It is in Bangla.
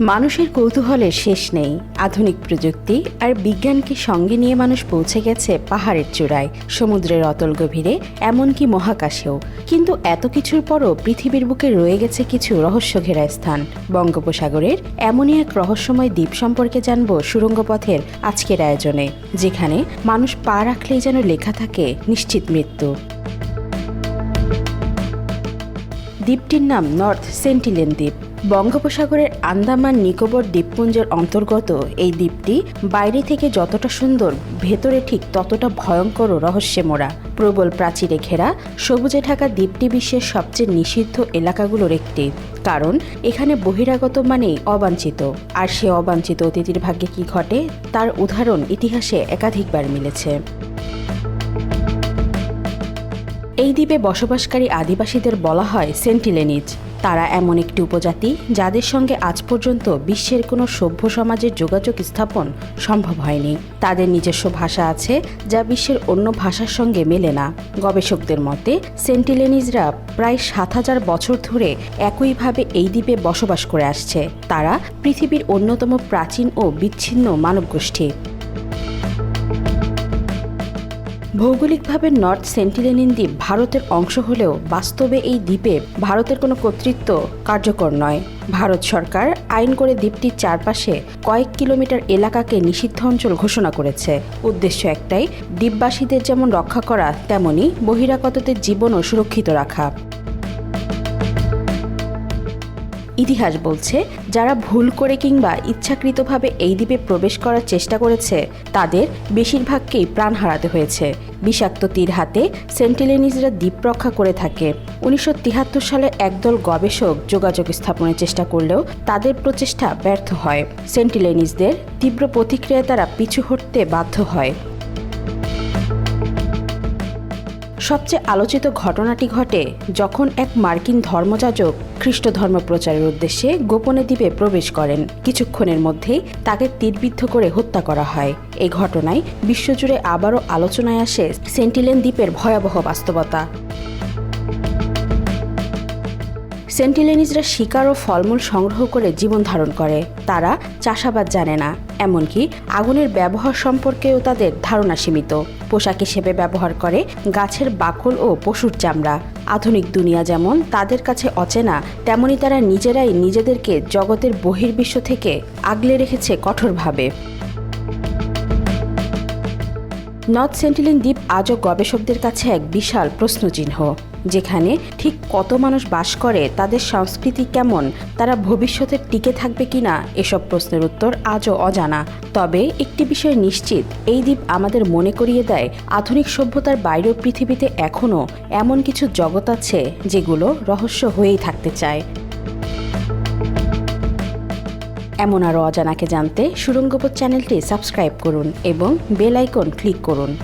মানুষের কৌতূহলের শেষ নেই। আধুনিক প্রযুক্তি আর বিজ্ঞানকে সঙ্গে নিয়ে মানুষ পৌঁছে গেছে পাহাড়ের চূড়ায়, সমুদ্রের অতল গভীরে, এমনকি মহাকাশেও। কিন্তু এত কিছুর পরও পৃথিবীর বুকে রয়ে গেছে কিছু রহস্য ঘেরা স্থান। বঙ্গোপসাগরের এমনই এক রহস্যময় দ্বীপ সম্পর্কে জানব সুরঙ্গ পথের আজকের আয়োজনে, যেখানে মানুষ পা রাখলেই যেন লেখা থাকে, নিশ্চিত মৃত্যু। দ্বীপটির নাম নর্থ সেন্টিলেন দ্বীপ। বঙ্গোপসাগরের আন্দামান নিকোবর দ্বীপপুঞ্জের অন্তর্গত এই দ্বীপটি বাইরে থেকে যতটা সুন্দর, ভেতরে ঠিক ততটা ভয়ঙ্কর ও রহস্যে মোড়া। প্রবল প্রাচীরে ঘেরা, সবুজে ঢাকা দ্বীপটি বিশ্বের সবচেয়ে নিষিদ্ধ এলাকাগুলোর একটি। কারণ, এখানে বহিরাগত মানেই অবাঞ্ছিত। আর সে অবাঞ্ছিত অতিথির ভাগ্যে কি ঘটে, তার উদাহরণ ইতিহাসে একাধিকবার মিলেছে। এই দ্বীপে বসবাসকারী আদিবাসীদের বলা হয় সেন্টিলেনিজ। তারা এমন একটি উপজাতি যাদের সঙ্গে আজ পর্যন্ত বিশ্বের কোনো সভ্য সমাজের যোগাযোগ স্থাপন সম্ভব হয়নি। তাদের নিজস্ব ভাষা আছে যা বিশ্বের অন্য ভাষার সঙ্গে মেলে না। গবেষকদের মতে, সেন্টিলেনিজরা প্রায় সাত হাজার বছর ধরে একইভাবে এই দ্বীপে বসবাস করে আসছে। তারা পৃথিবীর অন্যতম প্রাচীন ও বিচ্ছিন্ন মানবগোষ্ঠী। ভৌগোলিকভাবে নর্থ সেন্টিলেনিন দ্বীপ ভারতের অংশ হলেও বাস্তবে এই দ্বীপে ভারতের কোনো কর্তৃত্ব কার্যকর নয়। ভারত সরকার আইন করে দ্বীপটির চারপাশে কয়েক কিলোমিটার এলাকাকে নিষিদ্ধ অঞ্চল ঘোষণা করেছে। উদ্দেশ্য একটাই, দ্বীপবাসীদের যেমন রক্ষা করা, তেমনি বহিরাগতদের জীবনও সুরক্ষিত রাখা। ইতিহাস বলছে, যারা ভুল করে কিংবা ইচ্ছাকৃতভাবে এই দ্বীপে প্রবেশ করার চেষ্টা করেছে, তাদের বেশিরভাগকেই প্রাণ হারাতে হয়েছে। বিষাক্ত তীর হাতে সেন্টিলেনিজরা দ্বীপ রক্ষা করে থাকে। উনিশশো সালে একদল গবেষক যোগাযোগ স্থাপনের চেষ্টা করলেও তাদের প্রচেষ্টা ব্যর্থ হয়। সেন্টিলেনিজদের তীব্র প্রতিক্রিয়ায় তারা পিছু হটতে বাধ্য হয়। সবচেয়ে আলোচিত ঘটনাটি ঘটে যখন এক মার্কিন ধর্মযাজক খ্রিস্ট ধর্ম প্রচারের উদ্দেশ্যে গোপনে দ্বীপে প্রবেশ করেন। কিছুক্ষণের মধ্যেই তাকে তীরবিদ্ধ করে হত্যা করা হয়। এই ঘটনায় বিশ্বজুড়ে আবারও আলোচনায় আসে সেন্টিলেন দ্বীপের ভয়াবহ বাস্তবতা। সেন্টিলেনিজরা শিকার ও ফলমূল সংগ্রহ করে জীবন ধারণ করে। তারা চাষাবাদ জানে না, এমনকি আগুনের ব্যবহার সম্পর্কেও তাদের ধারণা সীমিত। পোশাক হিসেবে ব্যবহার করে গাছের বাকল ও পশুর চামড়া। আধুনিক দুনিয়া যেমন তাদের কাছে অচেনা, তেমনি তারা নিজেরাই নিজেদেরকে জগতের বহির্বিশ্ব থেকে আগলে রেখেছে কঠোরভাবে। নর্থ সেন্টিলিন দ্বীপ আজও গবেষকদের কাছে এক বিশাল প্রশ্নচিহ্ন। যেখানে ঠিক কত মানুষ বাস করে, তাদের সংস্কৃতি কেমন, তারা ভবিষ্যতে টিকে থাকবে কিনা, এসব প্রশ্নের উত্তর আজও অজানা। তবে একটি বিষয় নিশ্চিত, এই দ্বীপ আমাদের মনে করিয়ে দেয়, আধুনিক সভ্যতার বাইরেও পৃথিবীতে এখনও এমন কিছু জগৎ আছে যেগুলো রহস্য হয়েই থাকতে চায়। এমন আরও অজানাকে জানতে সুরঙ্গপথ চ্যানেলটি সাবস্ক্রাইব করুন এবং বেল আইকন ক্লিক করুন।